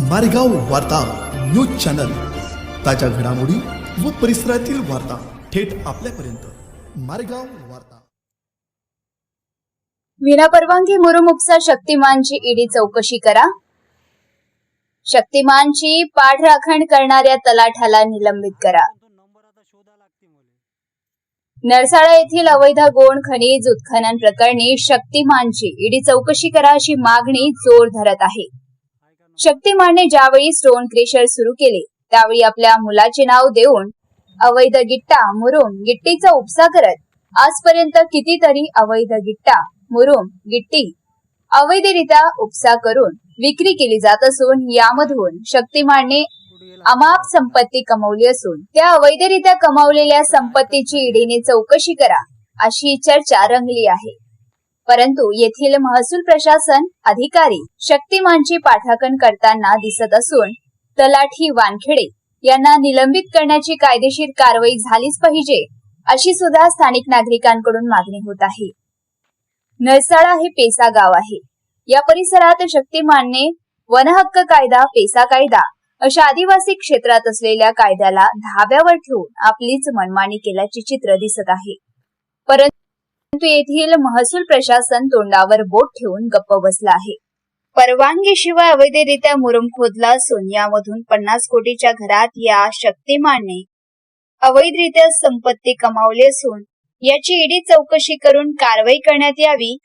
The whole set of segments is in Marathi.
मारेगाव वार्ता न्यूज चॅनल. ताज्या घडामोडी व परिसरातील वार्ता थेट आपल्यापर्यंत. मारेगाव वार्ता. विनापरवानगी मुरुम उपसा शक्तिमानची ईडी चौकशी करा. शक्तिमानची पाठराखण करणाऱ्या तलाठ्याला निलंबित करा. नरसाळा येथील अवैध गोण खनिज उत्खनन प्रकरणी शक्तिमानची ईडी चौकशी करा अशी मागणी जोर धरत आहे. शक्तिमानने ज्यावेळी स्टोन क्रेशर सुरू केले त्यावेळी आपल्या मुलाचे नाव देऊन अवैध गिट्टा मुरुम गिट्टीचा उपसा करत आजपर्यंत कितीतरी अवैध गिट्टा मुरुम गिट्टी अवैधरित्या उपसा करून विक्री केली जात असून यामधून शक्तिमानने अमाप संपत्ती कमवली असून त्या अवैधरित्या कमावलेल्या संपत्तीची ईडीने चौकशी करा अशी चर्चा रंगली आहे. परंतु येथील महसूल प्रशासन अधिकारी शक्तिमानची पाठाकण करताना दिसत असून तलाठी वानखेडे यांना निलंबित करण्याची कायदेशीर कारवाई झालीच पाहिजे अशी सुद्धा स्थानिक नागरिकांकडून मागणी होत आहे. नळसाळा हे पेसा गाव आहे. या परिसरात शक्तिमानने वनहक्क कायदा पेसा कायदा अशा आदिवासी क्षेत्रात असलेल्या कायद्याला धाब्यावर ठेवून आपलीच मनमानी केल्याचे चित्र दिसत आहे. परंतु येथील महसूल प्रशासन तोंडावर बोट ठेवून गप्प बसला आहे. परवानगीशिवाय अवैधरित्या मुरुम खोदला असून यामधून पन्नास कोटीच्या घरात या शक्तिमानने अवैधरित्या संपत्ती कमावली असून याची ईडी चौकशी करून कारवाई करण्यात यावी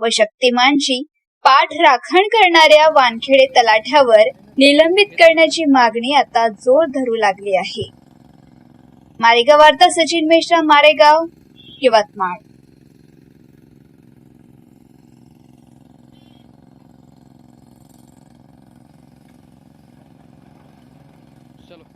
व शक्तिमानची पाठ राखण करणाऱ्या वानखेडे तलाठ्यावर निलंबित करण्याची मागणी आता जोर धरू लागली आहे. मारेगाव वार्ता सचिन मिश्रा मारेगाव यवतमाळ चलो